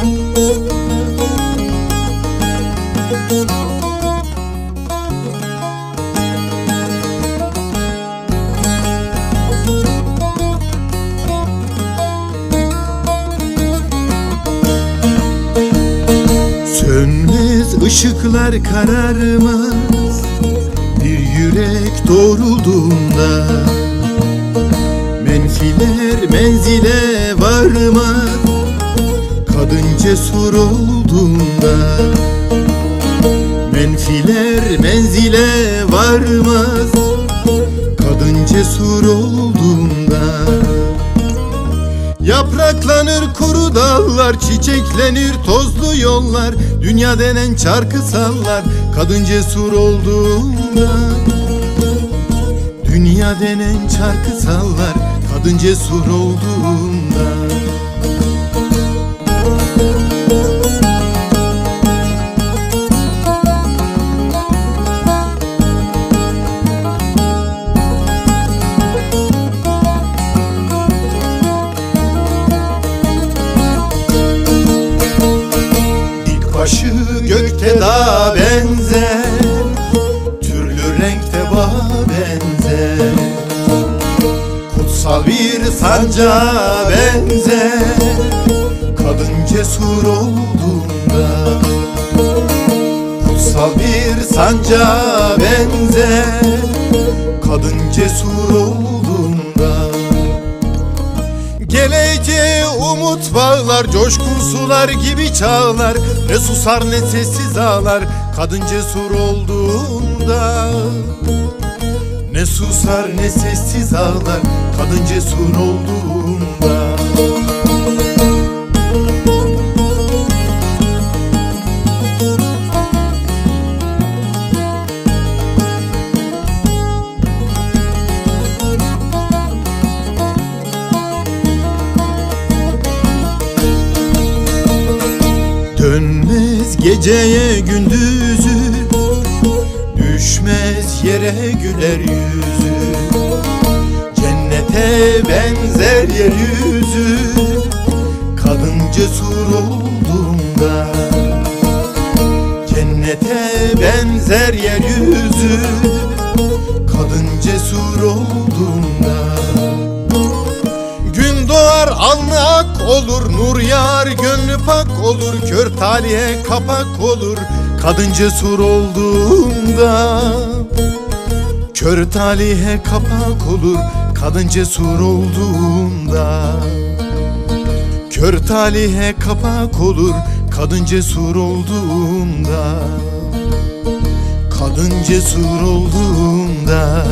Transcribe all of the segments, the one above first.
Sönmez ışıklar kararmaz Bir yürek doğrulduğunda Menfiler menzile varmaz Kadın cesur olduğunda Menfiler menzile varmaz. Kadın cesur olduğunda Yapraklanır kuru dallar Çiçeklenir tozlu yollar. Dünya denen çarkı sallar Kadın cesur olduğunda Dünya denen çarkı sallar Kadın cesur olduğunda başı gökte daha benzer Türlü renkte bağ benzer. Kutsal bir sancağa benzer Kadın cesur olduğunda. Kutsal bir sancağa benzer Kadın cesur olduğunda Geleceğe umut bağlar Coşkun sular gibi çağlar Ne susar ne sessiz ağlar Kadın cesur olduğunda. Ne susar ne sessiz ağlar Kadın cesur olduğunda Dönmez geceye gündüzü Düşmez yere güler yüzü. Cennete benzer yeryüzü Kadın cesur olduğunda Cennete benzer yeryüzü Kadın cesur olduğunda olur Nur yağar gönlü pak olur Kör talihe kapak olur. Kadın cesur olduğunda Kör talihe kapak olur. Kadın cesur olduğunda Kör talihe kapak olur. Kadın cesur olduğunda Kadın cesur olduğunda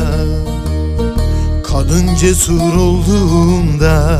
Kadın cesur olduğunda